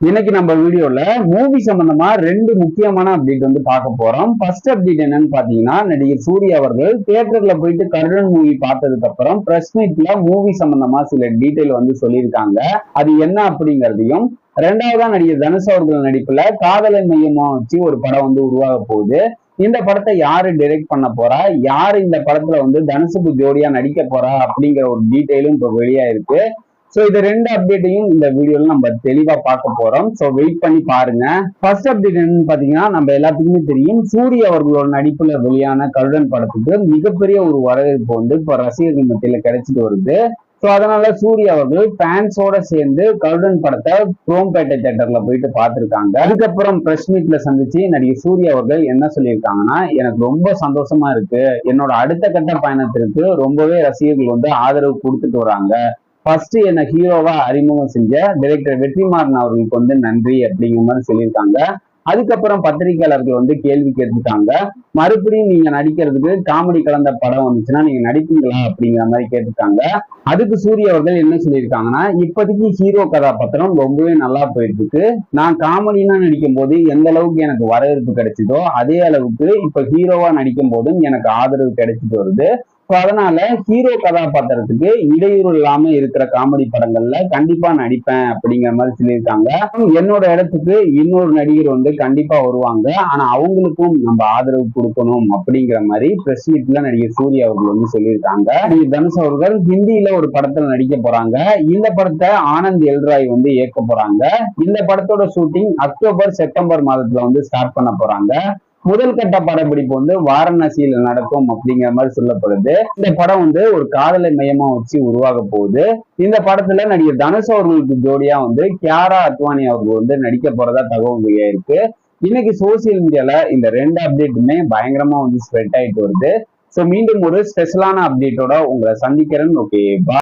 இன்னைக்கு நம்ம வீடியோல மூவி சம்பந்தமா ரெண்டு முக்கியமான அப்டேட் வந்து பார்க்க போறோம். ஃபர்ஸ்ட் அப்டேட் என்னன்னு பாத்தீங்கன்னா நடிகர் சூர்யா அவர்கள் தியேட்டர்ல போயிட்டு கருடன் மூவி பார்த்ததுக்கு அப்புறம் பிரஸ் மீட்ல மூவி சம்பந்தமா சில டீட்டெயில் வந்து சொல்லியிருக்காங்க. அது என்ன அப்படிங்கறதையும் ரெண்டாவதா நடிகர் தனுஷ் அவர்கள் நடிப்புல காதலை மையமா வச்சு ஒரு படம் வந்து உருவாக போகுது. இந்த படத்தை யாரு டைரக்ட் பண்ண போறா? யாரு இந்த படத்துல வந்து தனுஷுக்கு ஜோடியா நடிக்க போறா? அப்படிங்கிற ஒரு டீட்டெயிலும் இப்போ வெளியா இருக்கு சோ இது ரெண்டு அப்டேட்டையும் இந்த வீடியோல நம்ம தெளிவா பார்க்க போறோம். சோ வெயிட் பண்ணி பாருங்க. ஃபர்ஸ்ட் அப்டேட் என்னன்னு பாத்தீங்கன்னா நம்ம எல்லாத்துக்குமே தெரியும். சூரிய அவர்களோட நடிப்புல வெளியான கருடன் படத்துக்கு மிகப்பெரிய ஒரு வரவேற்பு வந்து இப்ப ரசிகர்கள் மத்தியில கிடைச்சிட்டு வருது. ஸோ அதனால சூர்யா அவர்கள் ஃபேன்ஸோட சேர்ந்து கருடன் படத்தை குரோம்பேட்டை தேட்டர்ல போயிட்டு பார்த்துருக்காங்க. அதுக்கப்புறம் பிரஸ் மீட்ல சந்திச்சு நடிகை சூர்யா அவர்கள் என்ன சொல்லியிருக்காங்கன்னா எனக்கு ரொம்ப சந்தோஷமா இருக்கு. என்னோட அடுத்த கட்ட பயணத்திற்கு ரொம்பவே ரசிகர்கள் வந்து ஆதரவு கொடுத்துட்டு வராங்க. ஃபர்ஸ்ட் என்ன ஹீரோவா அறிமுகம் செஞ்ச டைரக்டர் வெற்றிமாறன் அவர்களுக்கு வந்து நன்றி அப்படிங்கிற மாதிரி சொல்லியிருக்காங்க. அதுக்கப்புறம் பத்திரிகையாளர்கள் வந்து கேள்வி கேட்டிருக்காங்க. மறுபடியும் நீங்க நடிக்கிறதுக்கு காமெடி கலந்த படம் வந்துச்சுன்னா நீங்க நடிப்பீங்களா அப்படிங்கிற மாதிரி கேட்டிருக்காங்க. அதுக்கு சூரிய அவர்கள் என்ன சொல்லியிருக்காங்கன்னா இப்போதைக்கு ஹீரோ கதாபாத்திரம் ரொம்பவே நல்லா போயிட்டு இருக்கு நான் காமெடினா நடிக்கும் போது எந்த அளவுக்கு எனக்கு வரவேற்பு கிடைச்சதோ அதே அளவுக்கு இப்ப ஹீரோவா நடிக்கும் போதும் எனக்கு ஆதரவு கிடைச்சிட்டு வருது. ஸோ அதனால ஹீரோ கதாபாத்திரத்துக்கு இடையூறு இல்லாம இருக்கிற காமெடி படங்கள்ல கண்டிப்பா நடிப்பேன் அப்படிங்கிற மாதிரி சொல்லியிருக்காங்க. என்னோட இடத்துக்கு இன்னொரு நடிகர் வந்து கண்டிப்பா வருவாங்க. ஆனா அவங்களுக்கும் நம்ம ஆதரவு கொடுக்கணும் அப்படிங்கிற மாதிரி பிரஸ் மீட்ல நடிகர் சூர்யா அவர்கள் வந்து சொல்லியிருக்காங்க. நடிகர் தனுஷ் அவர்கள் ஹிந்தியில ஒரு படத்துல நடிக்க போறாங்க. இந்த படத்தை ஆனந்த் எல்ராய் வந்து இயக்க போறாங்க. இந்த படத்தோட ஷூட்டிங் அக்டோபர் செப்டம்பர் மாதத்துல வந்து ஸ்டார்ட் பண்ண போறாங்க. முதல் கட்ட படப்பிடிப்பு வந்து வாரணாசியில் நடக்கும் அப்படிங்கிற மாதிரி சொல்லப்படுது. இந்த படம் வந்து ஒரு காதலை மையமா வச்சு உருவாக போகுது. இந்த படத்துல நடிகர் தனுஷ் அவர்களுக்கு ஜோடியா வந்து கியாரா அத்வானி அவர்கள் வந்து நடிக்க போறதா தகவல் இருக்கு. இன்னைக்கு சோசியல் மீடியால இந்த ரெண்டு அப்டேட்டுமே பயங்கரமா வந்து ஸ்ப்ரெட் ஆயிட்டு வருது. ஸோ மீண்டும் ஒரு ஸ்பெஷலான அப்டேட்டோட உங்களை சந்திக்கிறேன். ஓகே